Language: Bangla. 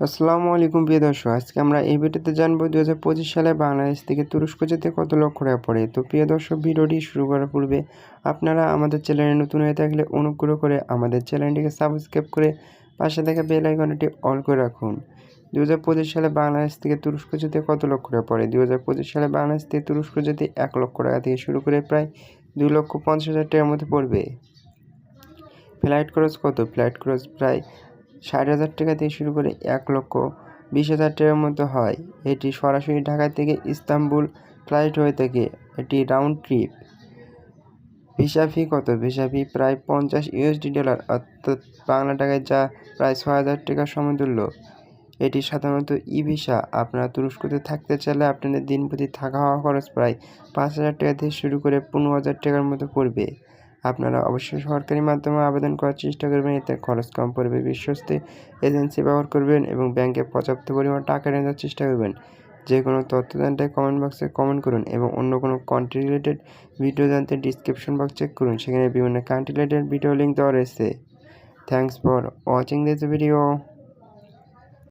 আসসালামু আলাইকুম, প্রিয় দর্শক। আজকে আমরা এই ভিডিওতে জানব দু হাজার পঁচিশ সালে বাংলাদেশ থেকে তুরস্ক যেতে কত লক্ষ টাকা পড়ে। তো প্রিয় দর্শক, ভিডিওটি শুরু করার পূর্বে আপনারা আমাদের চ্যানেলে নতুন হয়ে থাকলে অনুগ্রহ করে আমাদের চ্যানেলটিকে সাবস্ক্রাইব করে পাশে থাকা বেল আইকনটি অল করে রাখুন। দু হাজার পঁচিশ সালে বাংলাদেশ থেকে তুরস্ক যেতে কত লক্ষ টাকা পড়ে? দু হাজার পঁচিশ সালে বাংলাদেশ থেকে তুরস্ক যেতে এক লক্ষ টাকা থেকে শুরু করে প্রায় দুই লক্ষ পঞ্চাশ হাজার টাকার মধ্যে পড়বে। ফ্লাইট খরচ কত? ফ্লাইট খরচ প্রায় ষাট হাজার টাকা থেকে শুরু করে এক লক্ষ বিশ হাজার টাকার মতো হয়। এটি সরাসরি ঢাকা থেকে ইস্তাম্বুল ফ্লাইট হয়ে থাকে। এটি রাউন্ড ট্রিপ ভিসা ফি কত? ভিসা ফি প্রায় পঞ্চাশ ইউএসডি ডলার অর্থাৎ বাংলা টাকায় যা প্রায় ছয় হাজার টাকার সমতুল্য। এটি সাধারণত ই ভিসা আপনারা তুরস্কতে থাকতে চাইলে আপনাদের দিন প্রতি থাকা হওয়া খরচ প্রায় পাঁচ হাজার টাকা থেকে শুরু করে পনেরো হাজার টাকার মতো পড়বে। আপনারা অবশ্যই সরকারি মাধ্যমে আবেদন করার চেষ্টা করবেন। এতে খরচ কম পড়বে, বিশ্বস্ত এজেন্সি ব্যবহার করবেন এবং ব্যাংকে পর্যাপ্ত পরিমাণ টাকা নেওয়ার চেষ্টা করবেন। যে কোনো তথ্য জানতে কমেন্ট বক্সে কমেন্ট করুন এবং অন্য কোনো কান্ট্রি রিলেটেড ভিডিও জানতে ডিসক্রিপশন বক্স চেক করুন। সেখানে বিভিন্ন কান্ট্রি রিলেটেড ভিডিও লিঙ্ক দেওয়া রয়েছে। Thanks for watching this video